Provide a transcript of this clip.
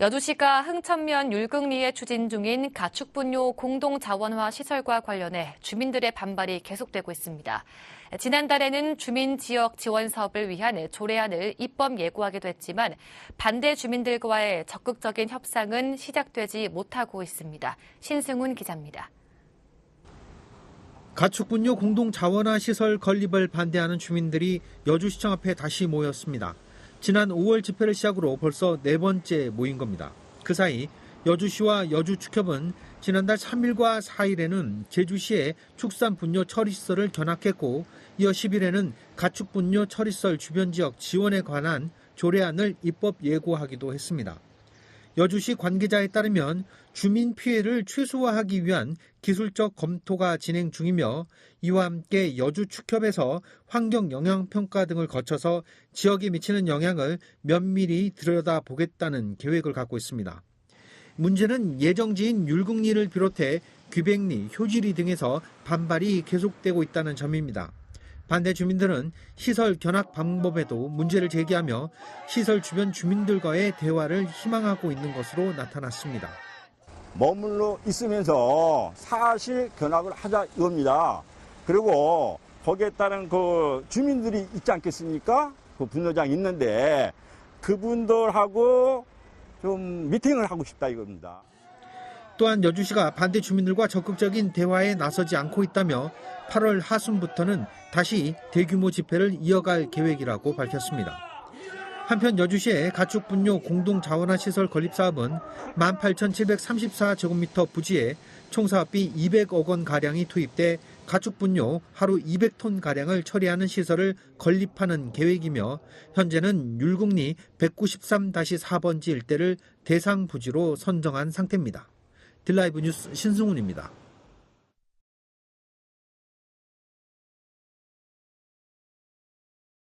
여주시가 흥천면 율곡리에 추진 중인 가축분뇨 공동자원화 시설과 관련해 주민들의 반발이 계속되고 있습니다. 지난달에는 주민 지역 지원 사업을 위한 조례안을 입법 예고하기도 했지만 반대 주민들과의 적극적인 협상은 시작되지 못하고 있습니다. 신승훈 기자입니다. 가축분뇨 공동 자원화 시설 건립을 반대하는 주민들이 여주시청 앞에 다시 모였습니다. 지난 5월 집회를 시작으로 벌써 네 번째 모인 겁니다. 그 사이 여주시와 여주축협은 지난달 3일과 4일에는 제주시에 축산분뇨 처리시설을 견학했고 이어 10일에는 가축분뇨 처리시설 주변 지역 지원에 관한 조례안을 입법 예고하기도 했습니다. 여주시 관계자에 따르면 주민 피해를 최소화하기 위한 기술적 검토가 진행 중이며 이와 함께 여주 축협에서 환경 영향 평가 등을 거쳐서 지역에 미치는 영향을 면밀히 들여다 보겠다는 계획을 갖고 있습니다. 문제는 예정지인 율곡리를 비롯해 귀백리, 효지리 등에서 반발이 계속되고 있다는 점입니다. 반대 주민들은 시설 견학 방법에도 문제를 제기하며 시설 주변 주민들과의 대화를 희망하고 있는 것으로 나타났습니다. 머물러 있으면서 사실 견학을 하자 이겁니다. 그리고 거기에 따른 그 주민들이 있지 않겠습니까? 그 분노장 있는데 그분들하고 좀 미팅을 하고 싶다 이겁니다. 또한 여주시가 반대 주민들과 적극적인 대화에 나서지 않고 있다며 8월 하순부터는 다시 대규모 집회를 이어갈 계획이라고 밝혔습니다. 한편 여주시의 가축 분뇨 공동 자원화 시설 건립 사업은 18,734제곱미터 부지에 총 사업비 200억 원 가량이 투입돼 가축 분뇨 하루 200톤 가량을 처리하는 시설을 건립하는 계획이며 현재는 율곡리 193-4번지 일대를 대상 부지로 선정한 상태입니다. 딜라이브 뉴스 신승훈입니다.